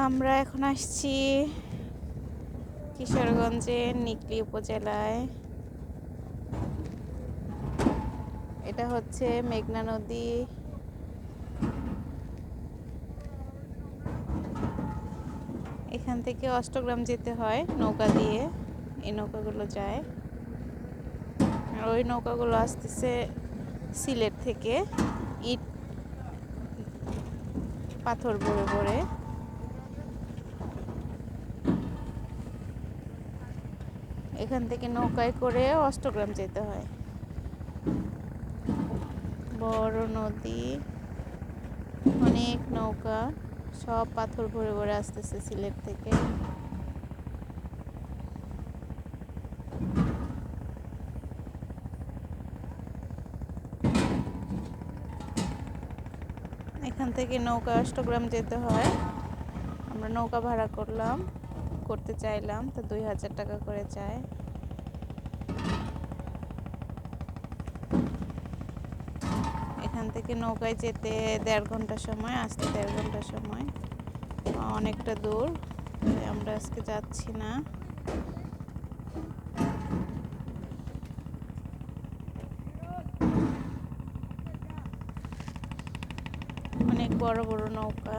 আমরা এখন আসছি কিশোরগঞ্জের নিকলি উপজেলায়। এটা হচ্ছে মেঘনা নদী। এখান থেকে অষ্টগ্রাম যেতে হয় নৌকা দিয়ে, এই নৌকাগুলো যায়। আর ওই নৌকাগুলো আসতেছে সিলেট থেকে ইট পাথর ভরে ভরে এখান থেকে নৌকায় করে অষ্টগ্রাম যেতে হয়। বড় নদী, অনেক নৌকা, সব পাথর ভরে ভরে আসতেছে সিলেট থেকে। এখান থেকে নৌকা অষ্টগ্রাম যেতে হয়। আমরা নৌকা ভাড়া করলাম। করতে চাইলাম, তো দুই হাজার টাকা করে চায় এখান থেকে নৌকায় যেতে দেড় ঘণ্টা সময়, আসতে দেড় ঘণ্টা সময়, অনেকটা দূর আমরা আজকে যাচ্ছি না। অনেক বড় বড় নৌকা।